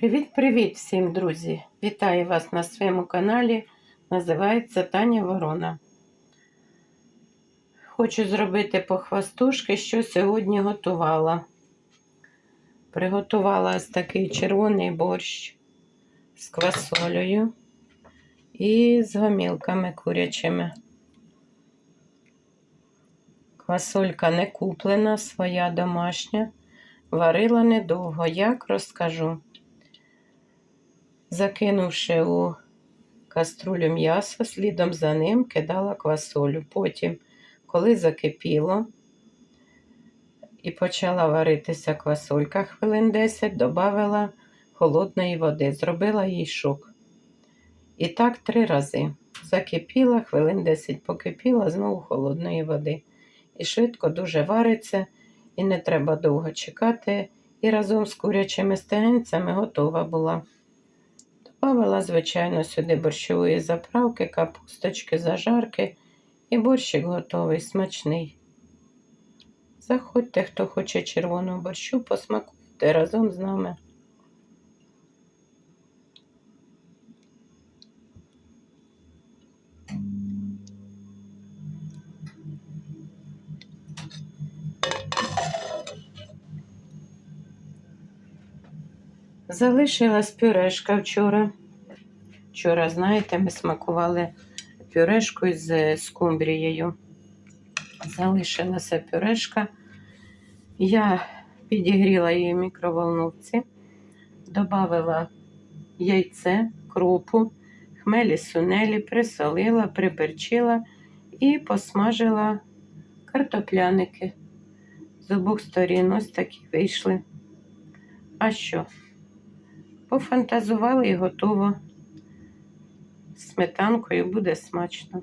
Привіт-привіт всім, друзі! Вітаю вас на своєму каналі. Називається Таня Ворона. Хочу зробити похвастушки, що сьогодні готувала. Приготувала ось такий червоний борщ з квасолею і з гомілками курячими. Квасолька не куплена, своя домашня. Варила недовго, як розкажу. Закинувши у каструлю м'ясо, слідом за ним кидала квасолю. Потім, коли закипіло і почала варитися квасолька хвилин 10, додала холодної води, зробила їй шок. І так три рази. Закипіла, хвилин 10 покипіла, знову холодної води. І швидко дуже вариться, і не треба довго чекати. І разом з курячими стегенцями готова була. Добавила, звичайно, сюди борщової заправки, капусточки, зажарки і борщик готовий, смачний. Заходьте, хто хоче червоного борщу, посмакуйте разом з нами. Залишилась пюрешка вчора. Вчора, знаєте, ми смакували пюрешкою з скумбрією. Залишилася пюрешка. Я підігріла її в мікроволновці, додала яйце, кропу, хмелі сунелі, присолила, приперчила і посмажила картопляники. З обох сторін ось такі вийшли. А що? Пофантазували і готово. Сметанкою буде смачно.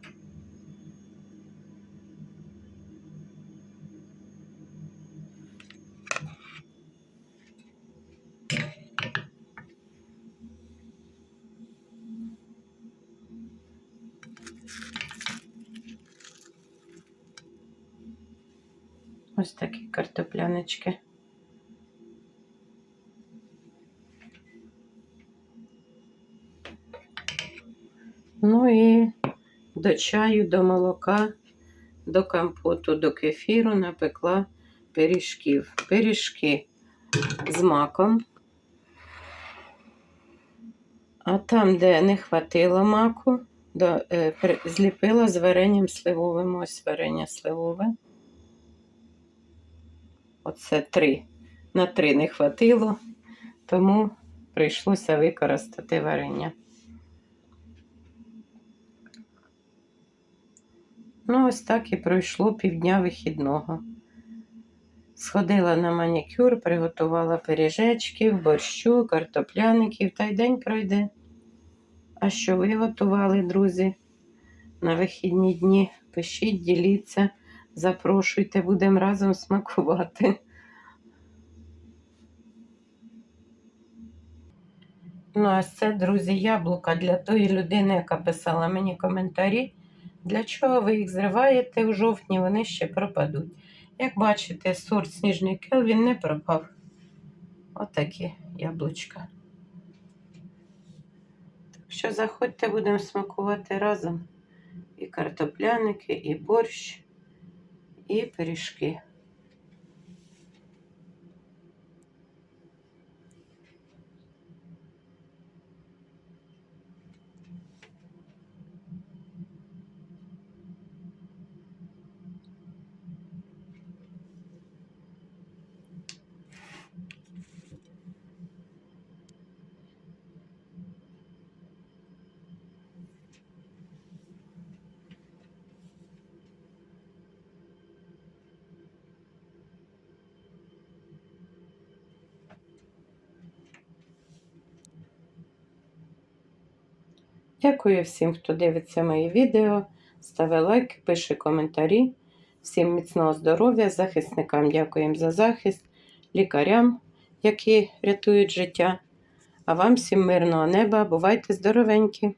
Ось такі картоплянички. Ну і до чаю, до молока, до компоту, до кефіру напекла пиріжків. Пиріжки з маком. А там, де не хватило маку, до, е, при, зліпила з варенням сливовим. Ось варення сливове. Оце три. На три не хватило, тому прийшлося використати варення. Ну, ось так і пройшло півдня вихідного. Сходила на манікюр, приготувала пиріжечків, борщу, картопляників, та й день пройде. А що ви готували, друзі? На вихідні дні пишіть, діліться, запрошуйте, будемо разом смакувати. Ну, а це, друзі, яблука для тої людини, яка писала мені коментарі. Для чого ви їх зриваєте у жовтні, вони ще пропадуть. Як бачите, сорт сніжний келвін не пропав. Отакі яблучка. Так що заходьте, будемо смакувати разом. І картопляники, і борщ, і пиріжки. Дякую всім, хто дивиться мої відео, ставить лайки, пише коментарі. Всім міцного здоров'я, захисникам дякуємо за захист, лікарям, які рятують життя. А вам всім мирного неба, бувайте здоровенькі!